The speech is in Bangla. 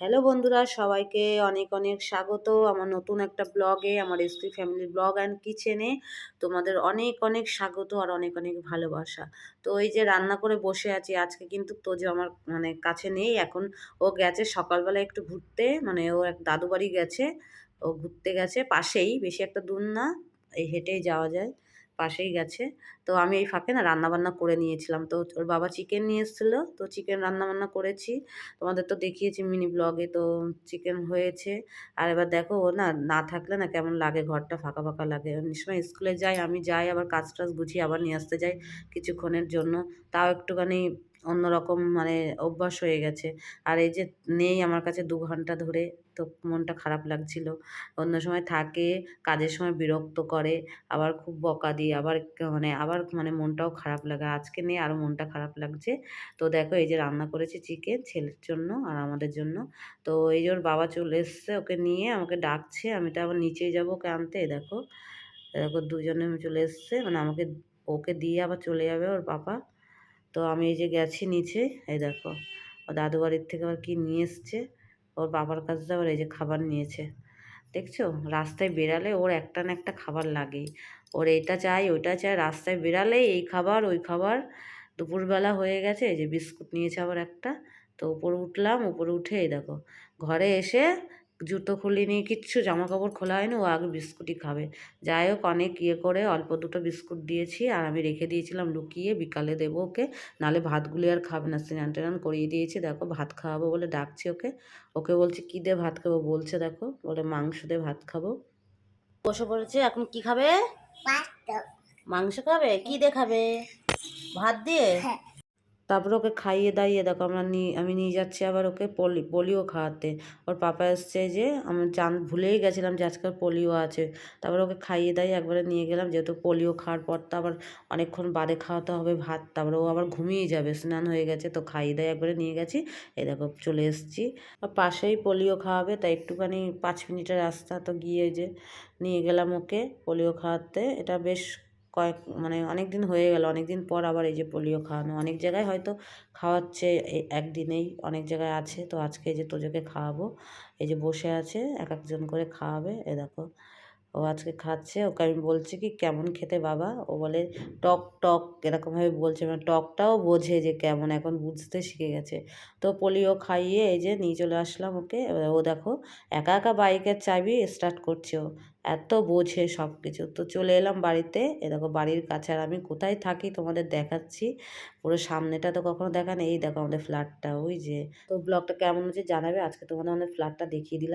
হ্যালো বন্ধুরা, সবাইকে অনেক অনেক স্বাগত আমার নতুন একটা ব্লগে, আমার এসপি ফ্যামিলি ব্লগ অ্যান্ড কিচেনে তোমাদের অনেক অনেক স্বাগত আর অনেক অনেক ভালোবাসা। তো এই যে রান্না করে বসে আছি, আজকে কিন্তু তোজো আমার মানে কাছে নেই, এখন ও গেছে সকালবেলা একটু ঘুরতে মানে ও এক দাদু বাড়ি গেছে, ও ঘুরতে গেছে, পাশেই, বেশি একটা দূর না, এই হেঁটেই যাওয়া যায়। পাশেই গেছে। তো আমি এই ফাঁকে না রান্নাবান্না করে নিয়েছিলাম। তো ওর বাবা চিকেন নিয়ে এসেছিল। তো চিকেন রান্নাবান্না করেছি। তোমাদের তো দেখিয়েছি মিনি ব্লগে তো চিকেন হয়েছে। আর এবার দেখো ও না না থাকলে না কেমন লাগে, ঘরটা ফাঁকা ফাঁকা লাগে। অনেক সময় স্কুলে যাই, আমি যাই, আবার কাজ টাজ গুছিয়ে আবার নিয়ে আসতে যাই কিছুক্ষণের জন্য। তাও একটুখানি অন্যরকম মানে অভ্যাস হয়ে গেছে। আর এই যে নেই আমার কাছে দু ঘণ্টা ধরে, তো মনটা খারাপ লাগছিল। অন্য সময় থাকে, কাজের সময় বিরক্ত করে, আবার খুব বকা দিয়ে, আবার মানে আবার মানে মনটাও খারাপ লাগে। আজকে নেই আরও মনটা খারাপ লাগছে। তো দেখো, এই যে রান্না করেছি চিকেন ছেলের জন্য আর আমাদের জন্য। তো এই যে ওর বাবা চলে এসছে, ওকে নিয়ে আমাকে ডাকছে, আমি তো আবার নিচেই যাব ওকে আনতে, দেখো। দেখো, দুজনে চলে এসছে মানে আমাকে, ওকে দিয়ে আবার চলে যাবে ওর পাপা তো আমি এই যে গেছি নিচে, এই দেখো। ও দাদু বাড়ির থেকে আবার কী নিয়ে এসছে? ওর বাবার কাছ থেকে আবার এই যে খাবার নিয়েছে। দেখছ? রাস্তায় বেরালে ওর একটা না একটা খাবার লাগেই ওর এইটা চাই, ওইটা চাই, রাস্তায় বেরালে এই খাবার, ওই খাবার। দুপুরবেলা হয়ে গেছে, এই যে বিস্কুট নিয়েছে আবার একটা। তো উপরে উঠলাম, উপরে উঠে এই দেখো, ঘরে এসে জুতো খুলিনি কিচ্ছু জামা কাপড় খোলা হয়নি ও আগে বিস্কুটই খাবে। যাই হোক অনেক ইয়ে করে অল্প দুটো বিস্কুট দিয়েছি আর আমি রেখে দিয়েছিলাম লুকিয়ে বিকালে দেবো ওকে। নালে ভাতগুলি আর খাবে না স্নান টান করিয়ে দিয়েছি দেখো ভাত খাওয়াবো বলে ডাকছি ওকে। ওকে বলছি কী দিয়ে ভাত খাব? বলছে দেখো বলে মাংস দিয়ে ভাত খাব। বসে পড়েছে এখন কি খাবে? মাংস খাবে? কি দিয়ে খাবে? ভাত দিয়ে? তারপরে ওকে খাইয়ে দাইয়ে দেখো আমরা নিয়ে আমি নিয়ে যাচ্ছি আবার ওকে পলি, পোলিও খাওয়াতে। ওর পাপা এসছে যে, আমি জান, ভুলেই গেছিলাম যে আজকাল পোলিও আছে। তারপর ওকে খাইয়ে দাইয়ে একবারে নিয়ে গেলাম, যেহেতু পোলিও খাওয়ার পর তো আবার অনেকক্ষণ বাদে খাওয়াতে হবে ভাত। তারপরে ও আবার ঘুমিয়ে যাবে, স্নান হয়ে গেছে, তো খাইয়ে দাইয়ে একবারে নিয়ে গেছি। এই দেখো চলে এসেছি। আর পাশেই পোলিও খাওয়াবে, তাই একটুখানি পাঁচ মিনিটের রাস্তা তো গিয়ে যে, নিয়ে গেলাম ওকে পোলিও খাওয়াতে। এটা বেশ কয়েক মানে অনেক দিন হয়ে গেল অনেক দিন পর আবার এই যে পোলিও খাওয়ানো। অনেক জায়গায় হয়তো খাওয়াচ্ছে একদিনেই, অনেক জায়গায় আছে। তো আজকে এই যে তোজোকে খাওয়াবো, এই যে বসে আছে, এক একজন করে খাওয়াবে, এ দেখো। ও আজকে খাচ্ছে, ওকে আমি বলছি কি, কেমন খেতে বাবা? ও বলে, টক টক। এরকমভাবে বলছে মানে টকটাও বোঝে যে কেমন, এখন বুঝতে শিখে গেছে। তো পোলিও খাইয়ে এই যে নিয়ে চলে আসলাম ওকে। ও দেখো, একা একা বাইকের চাবি স্টার্ট করছে ও। এত বোঝে সব কিছু তো চলে এলাম বাড়িতে। এ দেখো, বাড়ির কাছে আর আমি কোথায় থাকি তোমাদের দেখাচ্ছি। পুরো সামনেটা তো কখনো দেখা নেই। এই দেখো আমাদের ফ্ল্যাটটা ওই যে। তো ব্লগটা কেমন হচ্ছে জানাবে? আজকে তোমাদের আমাদের ফ্ল্যাটটা দেখিয়ে দিলাম।